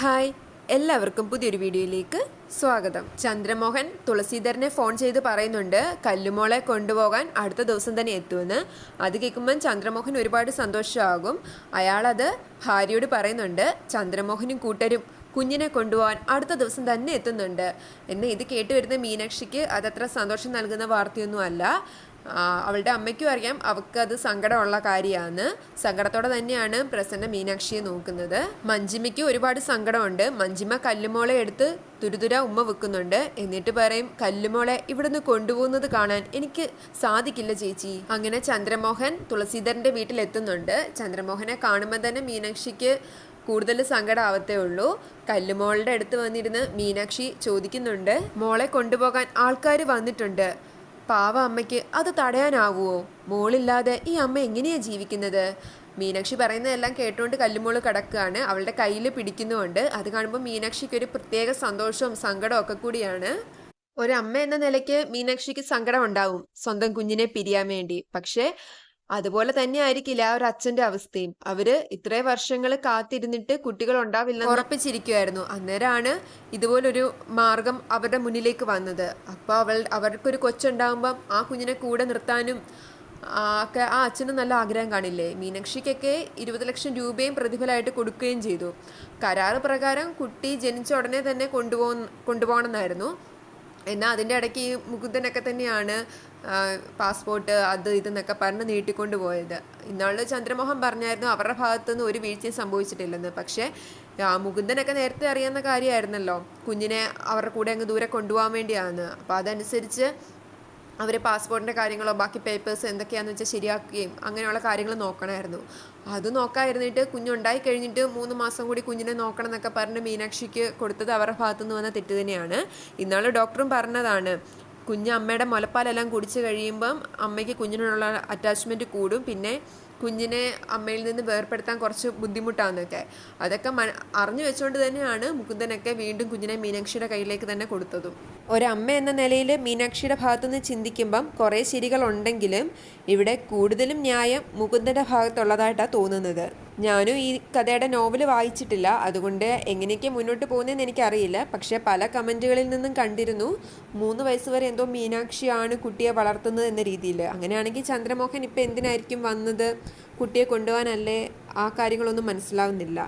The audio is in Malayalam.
ഹായ് എല്ലാവർക്കും പുതിയൊരു വീഡിയോയിലേക്ക് സ്വാഗതം. ചന്ദ്രമോഹൻ തുളസീധരനെ ഫോൺ ചെയ്ത് പറയുന്നുണ്ട് കല്ലുമോളെ കൊണ്ടുപോകാൻ അടുത്ത ദിവസം തന്നെ എത്തുമെന്ന്. അത് കേൾക്കുമ്പം ചന്ദ്രമോഹൻ ഒരുപാട് സന്തോഷമാകും. അയാളത് ഭാര്യയോട് പറയുന്നുണ്ട് ചന്ദ്രമോഹനും കൂട്ടരും കുഞ്ഞിനെ കൊണ്ടുപോകാൻ അടുത്ത ദിവസം തന്നെ എത്തുന്നുണ്ട്. എന്ന് ഇത് കേട്ടുവരുന്ന മീനാക്ഷിക്ക് അതത്ര സന്തോഷം നൽകുന്ന വാർത്തയൊന്നും അല്ല ആ, അവളുടെ അമ്മയ്ക്കും അറിയാം അവൾക്ക് അത് സങ്കടമുള്ള കാര്യമാണ്. സങ്കടത്തോടെ തന്നെയാണ് പ്രസന്ന മീനാക്ഷിയെ നോക്കുന്നത്. മഞ്ജിമയ്ക്ക് ഒരുപാട് സങ്കടമുണ്ട്. മഞ്ജിമ കല്ലുമോളെ എടുത്ത് തുരുതുര ഉമ്മ വെക്കുന്നുണ്ട്. എന്നിട്ട് പറയും കല്ലുമോളെ ഇവിടുന്ന് കൊണ്ടുപോകുന്നത് കാണാൻ എനിക്ക് സാധിക്കില്ല ചേച്ചി. അങ്ങനെ ചന്ദ്രമോഹൻ തുളസീധരന്റെ വീട്ടിലെത്തുന്നുണ്ട്. ചന്ദ്രമോഹനെ കാണുമ്പോൾ തന്നെ മീനാക്ഷിക്ക് കൂടുതൽ സങ്കടമാവത്തേ ഉള്ളൂ. കല്ലുമോളുടെ അടുത്ത് വന്നിരുന്ന് മീനാക്ഷി ചോദിക്കുന്നുണ്ട് മോളെ കൊണ്ടുപോകാൻ ആൾക്കാർ വന്നിട്ടുണ്ട്. പാവ അമ്മയ്ക്ക് അത് തടയാനാവുമോ മോളില്ലാതെ ഈ അമ്മ എങ്ങനെയാ ജീവിക്കുന്നത്? മീനാക്ഷി പറയുന്നതെല്ലാം കേട്ടുകൊണ്ട് കല്ലുമോൾ കിടക്കുകയാണ് അവളുടെ കയ്യിൽ പിടിക്കുന്നുണ്ട്. അത് കാണുമ്പോൾ മീനാക്ഷിക്ക് ഒരു പ്രത്യേക സന്തോഷവും സങ്കടവും ഒക്കെ കൂടിയാണ്. ഒരമ്മ എന്ന നിലയ്ക്ക് മീനാക്ഷിക്ക് സങ്കടം ഉണ്ടാവും. സ്വന്തം കുഞ്ഞിനെ പിരിയാൻ വേണ്ടി. പക്ഷേ അതുപോലെ തന്നെ ആയിരിക്കില്ല ആ ഒരു അച്ഛന്റെ അവസ്ഥയും. അവർ ഇത്രേ വർഷങ്ങൾ കാത്തിരുന്നിട്ട് കുട്ടികൾ ഉണ്ടാവില്ല ഉറപ്പിച്ചിരിക്കുമായിരുന്നു അന്നേരമാണ് ഇതുപോലൊരു മാർഗം അവരുടെ മുന്നിലേക്ക് വന്നത്. അപ്പോൾ അവൾ അവർക്കൊരു കൊച്ചുണ്ടാകുമ്പം ആ കുഞ്ഞിനെ കൂടെ നിർത്താനും ഒക്കെ ആ അച്ഛന് നല്ല ആഗ്രഹം കാണില്ലേ? മീനാക്ഷിക്കൊക്കെ ഇരുപത് ലക്ഷം രൂപയും പ്രതിഫലമായിട്ട് കൊടുക്കുകയും ചെയ്തു. കരാറ് പ്രകാരം കുട്ടി ജനിച്ച ഉടനെ തന്നെ കൊണ്ടുപോകുന്ന കൊണ്ടുപോകണമെന്നായിരുന്നു. എന്നാൽ അതിന്റെ ഇടയ്ക്ക് ഈ മുകുന്ദനൊക്കെ തന്നെയാണ് പാസ്പോർട്ട് അത് ഇതെന്നൊക്കെ പറഞ്ഞ് നീട്ടിക്കൊണ്ട് പോയത്. ഇന്നാൾ ചന്ദ്രമോഹൻ പറഞ്ഞായിരുന്നു അവരുടെ ഭാഗത്തുനിന്ന് ഒരു വീഴ്ചയും സംഭവിച്ചിട്ടില്ലെന്ന്. പക്ഷേ മുകുന്ദനൊക്കെ നേരത്തെ അറിയാവുന്ന കാര്യമായിരുന്നല്ലോ. കുഞ്ഞിനെ അവരുടെ കൂടെ അങ്ങ് ദൂരെ കൊണ്ടുപോകാൻ വേണ്ടിയാണ് അപ്പോൾ അതനുസരിച്ച് അവർ പാസ്പോർട്ടിന്റെ കാര്യങ്ങളോ ബാക്കി പേപ്പേഴ്സ് എന്തൊക്കെയാണെന്ന് വെച്ചാൽ ശരിയാക്കുകയും അങ്ങനെയുള്ള കാര്യങ്ങൾ നോക്കണമായിരുന്നു. അത് നോക്കാതിരുന്നിട്ട് കുഞ്ഞുണ്ടായി കഴിഞ്ഞിട്ട് മൂന്ന് മാസം കൂടി കുഞ്ഞിനെ നോക്കണം എന്നൊക്കെ പറഞ്ഞ് മീനാക്ഷിക്ക് കൊടുത്തത് അവരുടെ ഭാഗത്തുനിന്ന് വന്ന തെറ്റ് തന്നെയാണ്. ഇന്നാൾ ഡോക്ടറും പറഞ്ഞതാണ് കുഞ്ഞ് അമ്മയുടെ മുലപ്പാലെല്ലാം കുടിച്ച് കഴിയുമ്പം അമ്മയ്ക്ക് കുഞ്ഞിനോടുള്ള അറ്റാച്ച്മെന്റ് കൂടും. പിന്നെ കുഞ്ഞിനെ അമ്മയിൽ നിന്ന് വേർപ്പെടുത്താൻ കുറച്ച് ബുദ്ധിമുട്ടാണെന്നൊക്കെ അതൊക്കെ മ അറിഞ്ഞു വെച്ചുകൊണ്ട് തന്നെയാണ് മുകുന്ദനൊക്കെ വീണ്ടും കുഞ്ഞിനെ മീനാക്ഷിയുടെ കയ്യിലേക്ക് തന്നെ കൊടുത്തതും. ഒരമ്മ എന്ന നിലയിൽ മീനാക്ഷിയുടെ ഭാഗത്തുനിന്ന് ചിന്തിക്കുമ്പം കുറേ ശരികളുണ്ടെങ്കിലും ഇവിടെ കൂടുതലും ന്യായം മുകുന്ദന്റെ ഭാഗത്തുള്ളതായിട്ടാണ് തോന്നുന്നത്. ഞാനും ഈ കഥയുടെ നോവൽ വായിച്ചിട്ടില്ല. അതുകൊണ്ട് എങ്ങനെയൊക്കെ മുന്നോട്ട് പോകുന്നതെന്ന് എനിക്കറിയില്ല. പക്ഷേ പല കമന്റുകളിൽ നിന്നും കണ്ടിരുന്നു മൂന്ന് വയസ്സ് വരെ എന്തോ മീനാക്ഷിയാണ് കുട്ടിയെ വളർത്തുന്നത് എന്ന രീതിയിൽ. അങ്ങനെയാണെങ്കിൽ ചന്ദ്രമോഹൻ ഇപ്പം എന്തിനായിരിക്കും വന്നത്? കുട്ടിയെ കൊണ്ടുപോകാനല്ലേ ആ കാര്യങ്ങളൊന്നും മനസ്സിലാവുന്നില്ല.